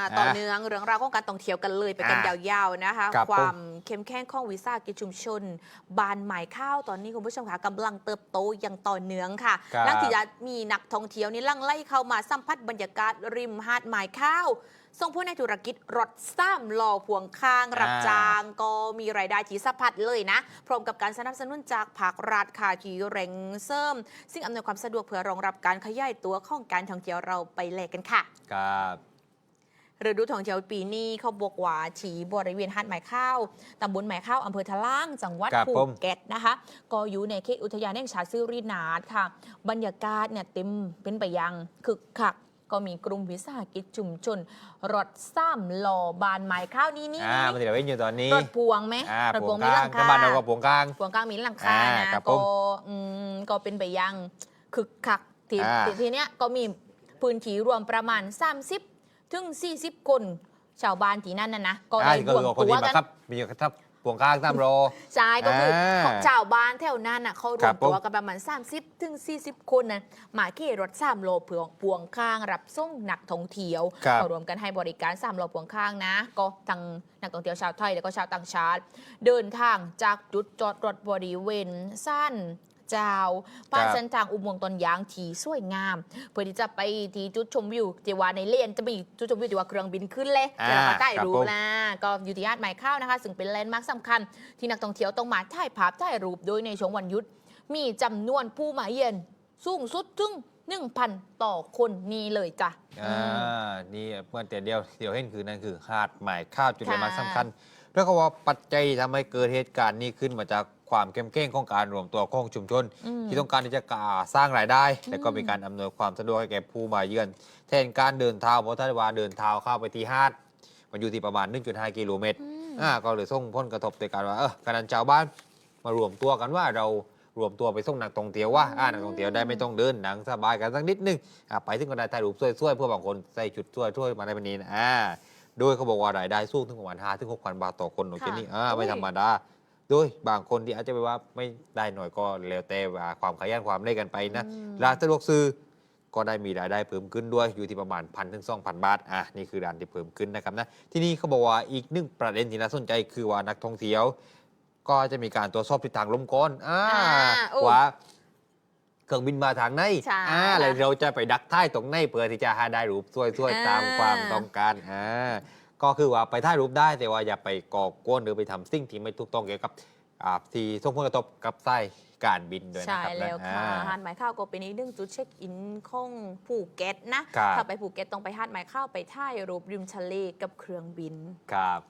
อ่าต่อเนื่องเรื่องราวของการท่องเที่ยวกันเลยไปกันอะยาวๆนะคะ ครับความเข้มแข็งของวิสาหกิจชุมชน บานหมายข้าวตอนนี้คุณผู้ชมคะกำลังเติบโตอย่างต่อเนื่องค่ะครับหลังที่จะมีนักท่องเที่ยวนี่ลังไล่เข้ามาสัมผัสบรรยากาศริมหาดหมายข้าวส่งผู้ในธุรกิจรถซ้ำลอพวงข้างรับจ้าง ก็มีรายได้ที่สะพัดเลยนะ พร้อมกับการสนับสนุนจากภาครัฐค่ะที่เร่งเสริมซึ่งอำนวยความสะดวกเพื่อรองรับการขยายตัวของการท่องเที่ยวเราไปเลยกันค่ะ ครับ ฤดูท่องเที่ยวปีนี้เขาบอกว่าฉีบริเวณหาดหมายข้าวตำบลหมายข้าวอำเภอทะล่างจังหวัดครับภูผม เก็ตนะคะก็อยู่ในเขตอุทยานแห่งชาติซิรินาดค่ะ บรรยากาศเนี่ยเต็มเป็นไปอยังคึกคัก ก็มีกลุ่มวิสาหกิจชุมชนรถซ้ำหล่อบานหมายข้าวนี่นี่อ่ามันจะเห็นอยู่ตอนนี้รถพวงไหมอ่ารถพพววงงกมีลาหงลังถ้าคาบ้านเราก็พวงกลาง พวงกลางมีหลังคาอ่านะครับผก็มอืมก็เป็นไปอยังคึกคักทีอ่าทีทีเนี้ยก็มีพื้นที่รวมประมาณ 30 ถึง 40 คน ชาวบ้านที่นั่นนะนะก็อ่าได้ก็รวมคือคนตัวที่มากันครับ มีครับพวงกลางตามโรใช่ก็คืออาของชาวบ้านแถวนั้นน่ะเขารควรัมบตัวผมกันประมาณ 30 ถึง 40 คนนะมาขี่รถสามโลเพื่อพวงข้างรับส่งนักท่องเที่ยว ครับก็รวมกันให้บริการสามโลพวงข้างนะ ก็ทั้งนักท่องเที่ยวชาวไทย แล้วก็ชาวต่างชาติ เดินทางจากจุดจอดรถบริเวณสั้น เจ้าผ่านครับเส้นทางอุโมงค์ต้นยางที่สวยงาม เพื่อที่จะไปที่จุดชมวิวที่ว่าในเลียนจะมีจุดชมวิวที่ว่าเครื่องบินขึ้นเลยอ่าจะมาใต้ครับรูปผมนะก็อยู่ที่หาดหมายข้าวนะคะ ซึ่งเป็นแลนด์มาร์คสำคัญ ที่นักท่องเที่ยวต้องมาถ่ายภาพถ่ายรูปโดยในช่วงวันหยุด มีจำนวนผู้มาเยือนสูงสุดถึง1,000 ต่อคนนี่เลยจ้ะ อ่า นี่เมื่อแต่เดียวเดียวเห็นคือนั่นคือหาดหมายข้าวจุดค่ะหมายสำคัญ เพราะว่าปัจจัยที่ทำให้เกิดเหตุการณ์นี้ขึ้นมาจาก ความเข้มแข็งของการรวมตัวของชุมชนอืมที่ต้องการที่จะก่าสร้างรายได้อืมและก็มีการอำนวยความสะดวกให้แก่ผู้มาเยือนแทนการเดินเท้าเพราะถ้าว่าเดินเท้าเข้าไปที่หาดมันอยู่ที่ประมาณ 1.5 กิโลเมตรอืมอ่าก็เลยส่งผลกระทบในการว่าเออการนั้นชาวบ้านมารวมตัวกันว่าเรารวมตัวไปส่งนักท่องเที่ยวว่าอ่านักท่องเที่ยวได้ไม่ต้องเดินหนังสบายกันสักนิดนึงอ่าไปถึงก็ได้ถ่ายรูปสวยๆเพื่อบางคนใส่ชุดสวยๆมาในวันนี้นะอ่าโดยเขาบอกว่ารายได้สูงถึงประมาณ5ถึง6,000 บาทต่อคนโอเคนี่อ่าไม่ธรรมดา โดยบางคนที่อาจจะไปว่าไม่ได้หน่อยก็แล้วแต่ว่าความขยันความเล่กันไปนะอืม ร้านสะดวกซื้อก็ได้มีรายได้เพิ่มขึ้นด้วยอยู่ที่ประมาณพันถึงสองพันบาทอะนี่คือร้านที่เพิ่มขึ้นนะครับนะที่นี่เขาบอกว่าอีกหนึ่งประเด็นที่น่าสนใจคือว่านักท่องเที่ยว ก็จะมีการตรวจสอบทิศทางลมก่อนอ่าอ่าโอ้ว่าเครื่องบินมาทางไหนใช่ อ่าแล้วเราจะไปดักท้ายตรงไหนเพื่อที่จะหาได้รูปสวยๆตามอ่าความต้องการอ่า ก็คือว่าไปถ่ายรูปได้แต่ว่าอย่าไปก่อกวนหรือไปทำสิ่งที่ไม่ถูกต้องเกี่ยวกับอ่าที่ส่งผลกระทบกับไส้การบินด้วยนะใช่ครับนะแล้วค่ะอ่า หาดหมายข้าวก็เป็นอีกหนึ่งจุดเช็คอินของภูเก็ตนะครับ ถ้าไปภูเก็ตต้องไปหาดหมายข้าวไปถ่ายรูปริมทะเลกับเครื่องบิน ครับ